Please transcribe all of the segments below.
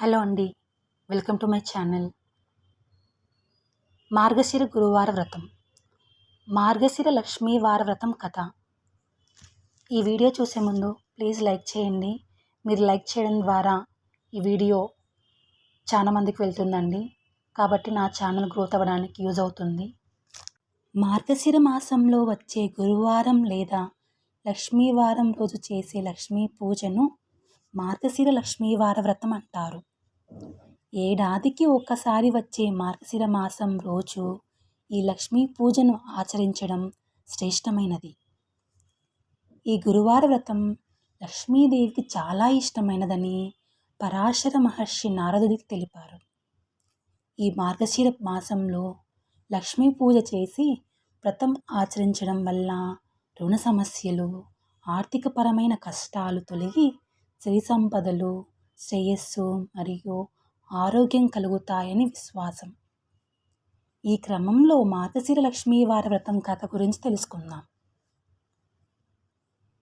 Hello అండి welcome to my channel. Margashira గురువార వ్రతం. మార్గశిర లక్ష్మీ వార వ్రతం కథ. ఈ వీడియో చూసే ముందు ప్లీజ్ లైక్ చేయండి. మీరు లైక్ చేయడం ద్వారా ఈ వీడియో చాలా మందికి వెళ్తుందండి. కాబట్టి నా ఛానల్ గ్రోత్ అవ్వడానికి యూజ్ అవుతుంది. మార్గశిర మాసంలో వచ్చే గురువారం లేదా లక్ష్మీవారం రోజు చేసే లక్ష్మీ పూజను మార్గశిర లక్ష్మీవార వ్రతం అంటారు. ఏడాదికి ఒక్కసారి వచ్చే మార్గశిర మాసం రోజు ఈ లక్ష్మీ పూజను ఆచరించడం శ్రేష్టమైనది. ఈ గురువార వ్రతం లక్ష్మీదేవికి చాలా ఇష్టమైనదని పరాశర మహర్షి నారదుడికి తెలిపారు. ఈ మార్గశిర మాసంలో లక్ష్మీ పూజ చేసి వ్రతం ఆచరించడం వల్ల రుణ సమస్యలు ఆర్థికపరమైన కష్టాలు తొలగి సిరి సంపదలు శ్రేయస్సు మరియు ఆరోగ్యం కలుగుతాయని విశ్వాసం. ఈ క్రమంలో మాతశీర లక్ష్మీ వారి వ్రతం కథ గురించి తెలుసుకుందాం.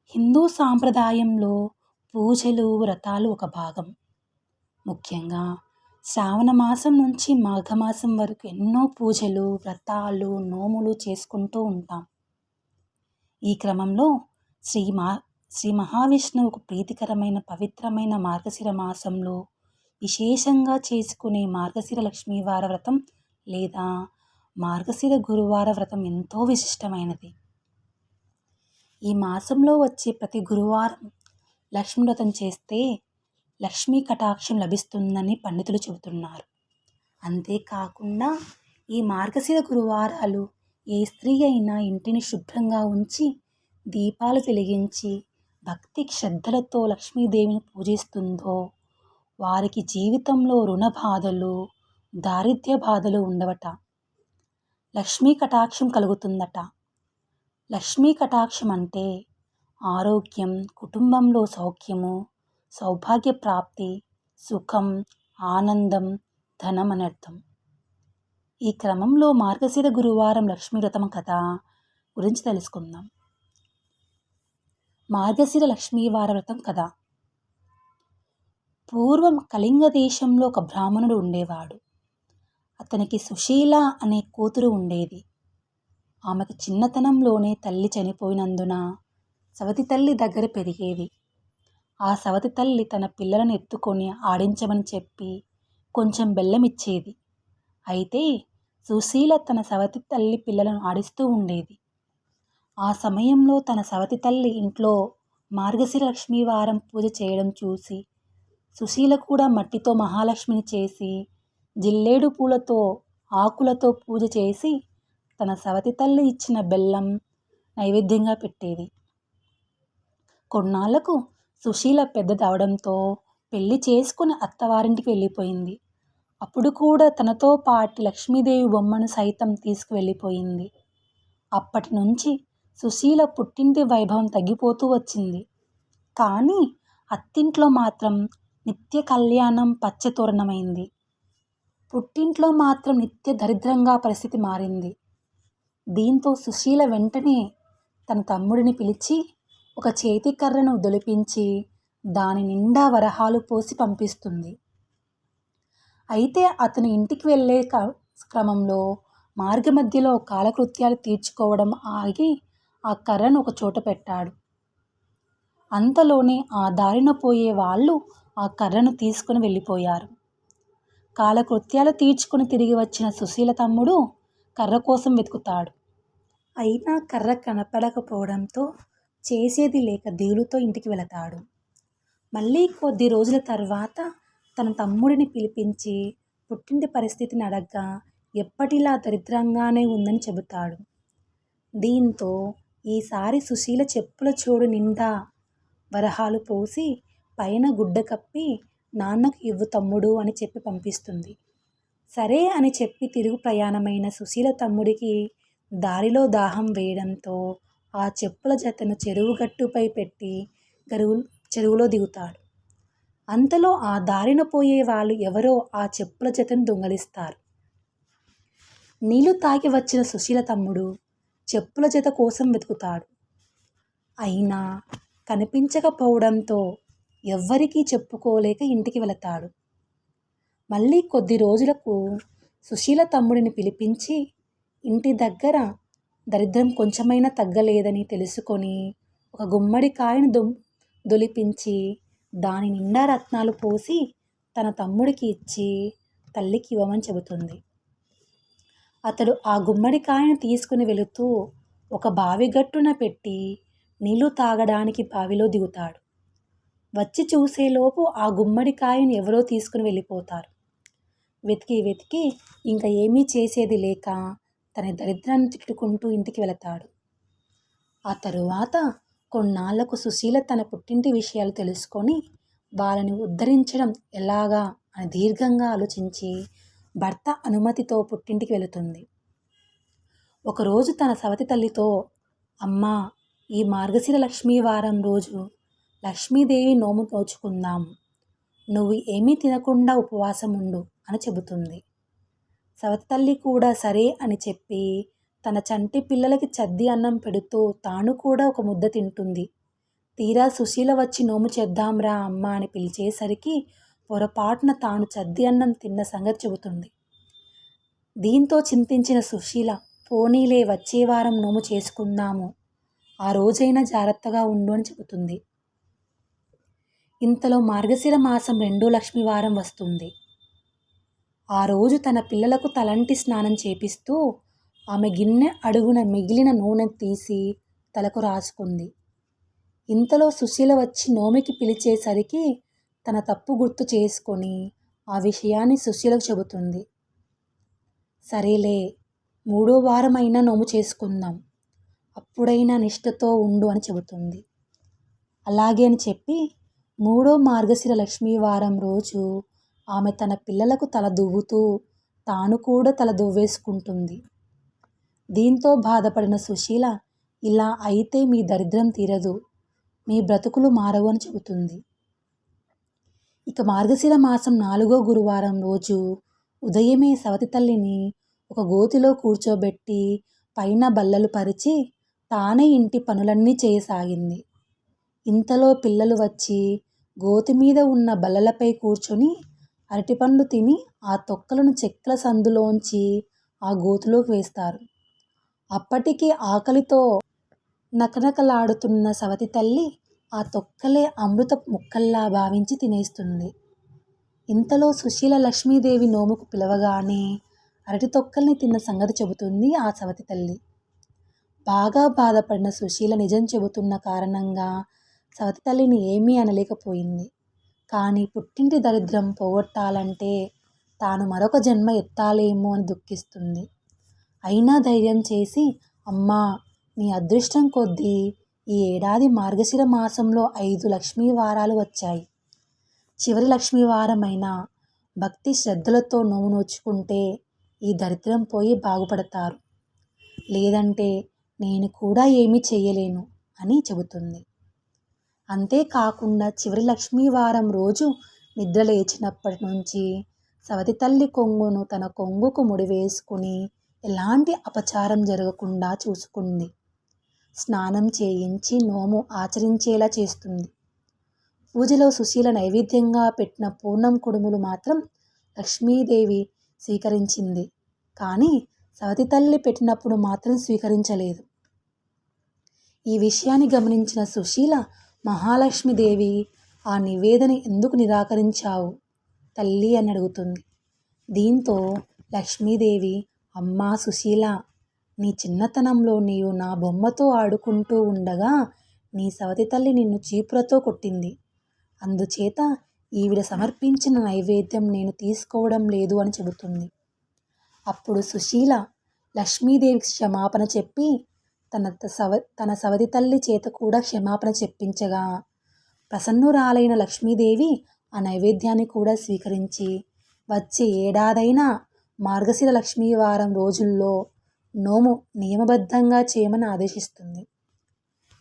హిందూ సాంప్రదాయంలో పూజలు వ్రతాలు ఒక భాగం. ముఖ్యంగా శ్రావణ మాసం నుంచి మాఘమాసం వరకు ఎన్నో పూజలు వ్రతాలు నోములు చేసుకుంటూ ఉంటాం. ఈ క్రమంలో శ్రీ మా శ్రీ మహావిష్ణువుకు ప్రీతికరమైన పవిత్రమైన మార్గశిర మాసంలో విశేషంగా చేసుకునే మార్గశిర లక్ష్మీవార వ్రతం లేదా మార్గశిర గురువార వ్రతం ఎంతో విశిష్టమైనది. ఈ మాసంలో వచ్చే ప్రతి గురువారం లక్ష్మీ వ్రతం చేస్తే లక్ష్మీ కటాక్షం లభిస్తుందని పండితులు చెబుతున్నారు. అంతేకాకుండా ఈ మార్గశిర గురువారాలు ఏ స్త్రీ అయినా ఇంటిని శుభ్రంగా ఉంచి దీపాలు వెలిగించి భక్తి శ్రద్ధలతో లక్ష్మీదేవిని పూజిస్తుందో వారికి జీవితంలో రుణ బాధలు దారిద్ర్య బాధలు ఉండవట. లక్ష్మీ కటాక్షం కలుగుతుందట. లక్ష్మీ కటాక్షం అంటే ఆరోగ్యం కుటుంబంలో సౌఖ్యము సౌభాగ్య ప్రాప్తి సుఖం ఆనందం ధనం అని అర్థం. ఈ క్రమంలో మార్గశిర గురువారం లక్ష్మీ వ్రతం కథ గురించి తెలుసుకుందాం. మార్గశిర లక్ష్మీవార వ్రతం కదా. పూర్వం కళింగ దేశంలో ఒక బ్రాహ్మణుడు ఉండేవాడు. అతనికి సుశీల అనే కూతురు ఉండేది. ఆమెకు చిన్నతనంలోనే తల్లి చనిపోయినందున సవతి తల్లి దగ్గర పెరిగేది. ఆ సవతి తల్లి తన పిల్లలను ఎత్తుకొని ఆడించమని చెప్పి కొంచెం బెల్లం ఇచ్చేది అయితే సుశీల తన సవతి తల్లి పిల్లలను ఆడిస్తూ ఉండేది. ఆ సమయంలో తన సవతి తల్లి ఇంట్లో మార్గశిర లక్ష్మీవారం పూజ చేయడం చూసి సుశీల కూడా మట్టితో మహాలక్ష్మిని చేసి జిల్లేడు పూలతో ఆకులతో పూజ చేసి తన సవతి తల్లి ఇచ్చిన బెల్లం నైవేద్యంగా పెట్టేది. కొన్నాళ్ళకు సుశీల పెద్దదవడంతో పెళ్ళి చేసుకుని అత్తవారింటికి వెళ్ళిపోయింది. అప్పుడు కూడా తనతో పాటు లక్ష్మీదేవి బొమ్మను సైతం తీసుకువెళ్ళిపోయింది. అప్పటి నుంచి సుశీల పుట్టింటి వైభవం తగ్గిపోతూ వచ్చింది. కానీ అత్తింట్లో మాత్రం నిత్య కళ్యాణం పచ్చతోరణమైంది. పుట్టింట్లో మాత్రం నిత్య దరిద్రంగా పరిస్థితి మారింది. దీంతో సుశీల వెంటనే తన తమ్ముడిని పిలిచి ఒక చేతి కర్రను దొలిపించి దాని నిండా వరహాలు పోసి పంపిస్తుంది. అయితే అతను ఇంటికి వెళ్ళే క్రమంలో మార్గమధ్యలో కాలకృత్యాలు తీర్చుకోవడం ఆగి ఆ కర్రను ఒక చోట పెట్టాడు. అంతలోనే ఆ దారిన పోయే వాళ్ళు ఆ కర్రను తీసుకుని వెళ్ళిపోయారు. కాలకృత్యాలు తీర్చుకుని తిరిగి వచ్చిన సుశీల తమ్ముడు కర్ర కోసం వెతుకుతాడు. అయినా కర్ర కనపడకపోవడంతో చేసేది లేక దిగులుతో ఇంటికి వెళతాడు. మళ్ళీ కొద్ది రోజుల తర్వాత తన తమ్ముడిని పిలిపించి పుట్టింటి పరిస్థితిని అడగ్గా ఎప్పటిలా దరిద్రంగానే ఉందని చెబుతాడు. దీంతో ఈసారి సుశీల చెప్పుల చోడు నిండా వరహాలు పోసి పైన గుడ్డ కప్పి నాన్నకు ఇవ్వు తమ్ముడు అని చెప్పి పంపిస్తుంది. సరే అని చెప్పి తిరుగు ప్రయాణమైన సుశీల తమ్ముడికి దారిలో దాహం వేయడంతో ఆ చెప్పుల జతను చెరువు గట్టుపై పెట్టి గరువు చెరువులో దిగుతాడు. అంతలో ఆ దారిన పోయే వాళ్ళు ఎవరో ఆ చెప్పుల జతను దొంగలిస్తారు. నీళ్ళు తాగి వచ్చిన సుశీల తమ్ముడు చెప్పుల జత కోసం వెతుకుతాడు. అయినా కనిపించకపోవడంతో ఎవ్వరికీ చెప్పుకోలేక ఇంటికి వెళతాడు. మళ్ళీ కొద్ది రోజులకు సుశీల తమ్ముడిని పిలిపించి ఇంటి దగ్గర దరిద్రం కొంచెమైనా తగ్గలేదని తెలుసుకొని ఒక గుమ్మడికాయను దుమ్ దొలిపించి దాని నిండా రత్నాలు పోసి తన తమ్ముడికి ఇచ్చి తల్లికి ఇవ్వమని చెబుతుంది. అతడు ఆ గుమ్మడికాయను తీసుకుని వెళుతూ ఒక బావి గట్టున పెట్టి నీళ్ళు తాగడానికి బావిలో దిగుతాడు. వచ్చి చూసేలోపు ఆ గుమ్మడికాయను ఎవరో తీసుకుని వెళ్ళిపోతారు. వెతికి వెతికి ఇంకా ఏమీ చేసేది లేక తన దరిద్రాన్ని తిట్టుకుంటూ ఇంటికి వెళతాడు. ఆ తరువాత కొన్నాళ్ళకు సుశీల తన పుట్టింటి విషయాలు తెలుసుకొని వాళ్ళని ఉద్ధరించడం ఎలాగా అని దీర్ఘంగా ఆలోచించి భర్త అనుమతితో పుట్టింటికి వెళుతుంది. ఒకరోజు తన సవతి తల్లితో అమ్మా ఈ మార్గశిర లక్ష్మీ వారం రోజు లక్ష్మీదేవి నోము నోచుకుందాం నువ్వు ఏమీ తినకుండా ఉపవాసం ఉండు అని చెబుతుంది. సవతి తల్లి కూడా సరే అని చెప్పి తన చంటి పిల్లలకి చద్ది అన్నం పెడుతూ తాను కూడా ఒక ముద్ద తింటుంది. తీరా సుశీల వచ్చి నోము చేద్దాంరా అమ్మ అని పిలిచేసరికి పొరపాటున తాను చద్ది అన్నం తిన్న సంగతి చెబుతుంది. దీంతో చింతించిన సుశీల పోనీలే వచ్చే వారం నోము చేసుకుందాము. ఆ రోజైనా జాగ్రత్తగా ఉండు అని చెబుతుంది. ఇంతలో మార్గశిర మాసం రెండో లక్ష్మి వారం వస్తుంది. ఆ రోజు తన పిల్లలకు తలంటి స్నానం చేపిస్తూ ఆమె గిన్నె అడుగున మిగిలిన నూనె తీసి తలకు రాసుకుంది. ఇంతలో సుశీల వచ్చి నోమికి పిలిచేసరికి తన తప్పు గుర్తు చేసుకొని ఆ విషయాన్ని సుశీలకు చెబుతుంది. సరేలే మూడో వారమైనా నోము చేసుకుందాం. అప్పుడైనా నిష్ఠతో ఉండు అని చెబుతుంది. అలాగే అని చెప్పి మూడో మార్గశిర లక్ష్మీ వారం రోజు ఆమె తన పిల్లలకు తల దువ్వుతూ తాను కూడా తల దువ్వేసుకుంటుంది. దీంతో బాధపడిన సుశీల ఇలా అయితే మీ దరిద్రం తీరదు. మీ బ్రతుకులు మారవు అని చెబుతుంది. ఇక మార్గశిర మాసం నాలుగో గురువారం రోజు ఉదయమే సవతి తల్లిని ఒక గోతిలో కూర్చోబెట్టి పైన బల్లలు పరిచి తానే ఇంటి పనులన్నీ చేయసాగింది. ఇంతలో పిల్లలు వచ్చి గోతి మీద ఉన్న బల్లలపై కూర్చొని అరటిపండ్లు తిని ఆ తొక్కలను చెక్కల సందులోంచి ఆ గోతిలోకి వేస్తారు. అప్పటికి ఆకలితో నకనకలాడుతున్న సవతి తల్లి ఆ తొక్కలే అమృత ముక్కల్లా భావించి తినేస్తుంది. ఇంతలో సుశీల లక్ష్మీదేవి నోముకు పిలవగానే అరటి తొక్కల్ని తిన్న సంగతి చెబుతుంది ఆ సవతి తల్లి. బాగా బాధపడిన సుశీల నిజం చెబుతున్న కారణంగా సవతి తల్లిని ఏమీ అనలేకపోయింది. కానీ పుట్టింటి దరిద్రం పోగొట్టాలంటే తాను మరొక జన్మ ఎత్తాలేమో అని దుఃఖిస్తుంది. అయినా ధైర్యం చేసి అమ్మా నీ అదృష్టం కొద్దీ ఈ ఏడాది మార్గశిర మాసంలో ఐదు లక్ష్మీ వారాలు వచ్చాయి. చివరి లక్ష్మీ వారమైన భక్తి శ్రద్ధలతో నోము నోచుకుంటే ఈ దరిద్రం పోయి బాగుపడతారు. లేదంటే నేను కూడా ఏమీ చేయలేను అని చెబుతుంది. అంతేకాకుండా చివరి లక్ష్మీ వారం రోజు నిద్ర లేచినప్పటి నుంచి సవతి తల్లి కొంగును తన కొంగుకు ముడివేసుకుని ఎలాంటి అపచారం జరగకుండా చూసుకుంది. స్నానం చేయించి నోము ఆచరించేలా చేస్తుంది. పూజలో సుశీల నైవేద్యంగా పెట్టిన పూర్ణం కుడుములు మాత్రం లక్ష్మీదేవి స్వీకరించింది. కానీ సవతి తల్లి పెట్టినప్పుడు మాత్రం స్వీకరించలేదు. ఈ విషయాన్ని గమనించిన సుశీల మహాలక్ష్మీదేవి ఆ నివేదన ఎందుకు నిరాకరించావు తల్లి అని అడుగుతుంది. దీంతో లక్ష్మీదేవి అమ్మా సుశీల నీ చిన్నతనంలో నీవు నా బొమ్మతో ఆడుకుంటూ ఉండగా నీ సవతి తల్లి నిన్ను చీపురతో కొట్టింది. అందుచేత ఈవిడ సమర్పించిన నైవేద్యం నేను తీసుకోవడం లేదు అని చెబుతుంది. అప్పుడు సుశీల లక్ష్మీదేవి క్షమాపణ చెప్పి తన సవ తన సవతి తల్లి చేత కూడా క్షమాపణ చెప్పించగా ప్రసన్నురాలైన లక్ష్మీదేవి ఆ నైవేద్యాన్ని కూడా స్వీకరించి వచ్చే ఏడాదైనా మార్గశిర లక్ష్మీవారం రోజుల్లో నోము నియమబద్ధంగా చేయమని ఆదేశిస్తుంది.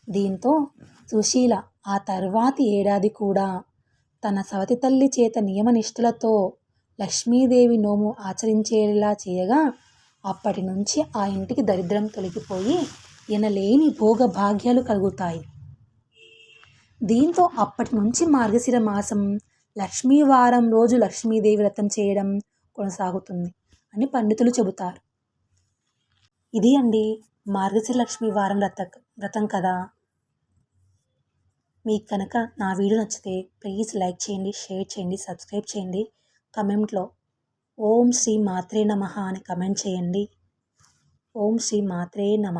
దీంతో సుశీల ఆ తర్వాతి ఏడాది కూడా తన సవతి తల్లి చేత నియమనిష్ఠలతో లక్ష్మీదేవి నోము ఆచరించేలా చేయగా అప్పటి నుంచి ఆ ఇంటికి దరిద్రం తొలగిపోయి ఎనలేని భోగ భాగ్యాలు కలుగుతాయి. దీంతో అప్పటి నుంచి మార్గశిర మాసం లక్ష్మీ వారం రోజు లక్ష్మీదేవి వ్రతం చేయడం కొనసాగుతుంది అని పండితులు చెబుతారు. ఇది అండి మార్గశ్రీ లక్ష్మి వారం వ్రత వ్రతం కదా? మీకు కనుక నా వీడియో నచ్చితే ప్లీజ్ లైక్ చేయండి షేర్ చేయండి సబ్స్క్రైబ్ చేయండి. కమెంట్లో ఓం శ్రీ మాత్రే నమ అని కమెంట్ చేయండి. ఓం శ్రీ మాత్రే నమ.